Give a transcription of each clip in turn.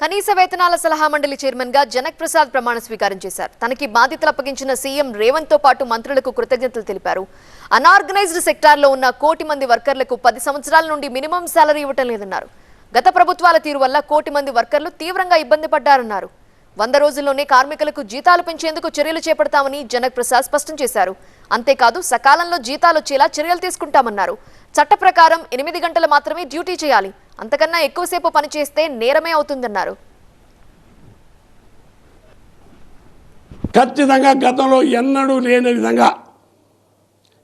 కనీస వేతనాల సలహా మండలి చైర్మన్గా జనక్ ప్రసాద్ ప్రమాణ స్వీకారం చేశారు. తనకి బాధ్యతలు అప్పగించిన సీఎం రేవంత్తో పాటు మంత్రులకు కృతజ్ఞతలు తెలిపారు. అనార్గనైజ్డ్ సెక్టార్లో ఉన్న కోటి మంది వర్కర్లకు పది సంవత్సరాల నుండి మినిమం శాలరీ ఇవ్వటం లేదన్నారు. గత ప్రభుత్వాల తీరు వల్ల కోటి మంది వర్కర్లు తీవ్రంగా ఇబ్బంది పడ్డారన్నారు. వంద రోజుల్లోనే కార్మికులకు జీతాలు పెంచేందుకు చర్యలు చేపడతామని జనక్ ప్రసాద్ స్పష్టం చేశారు. అంతేకాదు సకాలంలో జీతాలు వచ్చేలా చర్యలు తీసుకుంటామన్నారు. చట్ట ప్రకారం ఎనిమిది గంటలు మాత్రమే డ్యూటీ చేయాలి. అంతకన్నా ఎక్కువసేపు పనిచేస్తే నేరమే అవుతుందన్నారు. ఖచ్చితంగా గతంలో ఎన్నడూ లేని విధంగా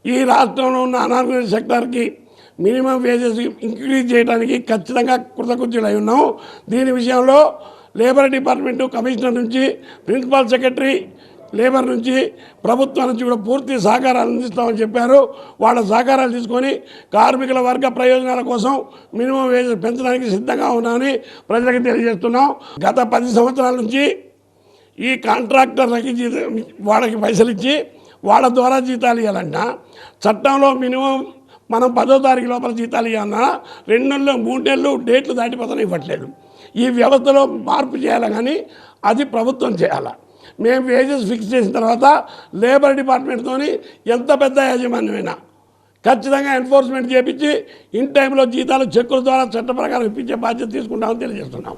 ఈ రాష్ట్రంలో ఉన్న అనార్గనైజ్ సెక్టార్కి మినిమం వేజెస్ ఇంక్రీజ్ చేయడానికి ఖచ్చితంగా కృతకృత్యులై ఉన్నాం దీని విషయంలో లేబర్ డిపార్ట్మెంటు కమిషనర్ నుంచి ప్రిన్సిపల్ సెక్రటరీ లేబర్ నుంచి ప్రభుత్వం నుంచి కూడా పూర్తి సహకారాలు అందిస్తామని చెప్పారు. వాళ్ళ సహకారాలు తీసుకొని కార్మికుల వర్గ ప్రయోజనాల కోసం మినిమం వేజ్ పెంచడానికి సిద్ధంగా ఉన్నామని ప్రజలకు తెలియజేస్తున్నాం. గత పది సంవత్సరాల నుంచి ఈ కాంట్రాక్టర్లకి వాళ్ళకి పైసలు ఇచ్చి వాళ్ళ ద్వారా జీతాలు ఇవ్వాలంట. చట్టంలో మినిమం మనం పదో తారీఖు లోపల జీతాలు ఇవ్వాలన్నా రెండు నెలలు మూడు నెలలు డేట్లు దాటిపోతానే ఇవ్వట్లేదు. ఈ వ్యవస్థలో మార్పు చేయాలి కానీ అది ప్రభుత్వం చేయాలి? మేము వేజెస్ ఫిక్స్ చేసిన తర్వాత లేబర్ డిపార్ట్మెంట్తో ఎంత పెద్ద యాజమాన్యమైనా ఖచ్చితంగా ఎన్ఫోర్స్మెంట్ చేపించి ఇన్ టైంలో జీతాలు చెక్కుల ద్వారా చట్ట ప్రకారం ఇప్పించే బాధ్యత తీసుకుంటామని తెలియజేస్తున్నాం.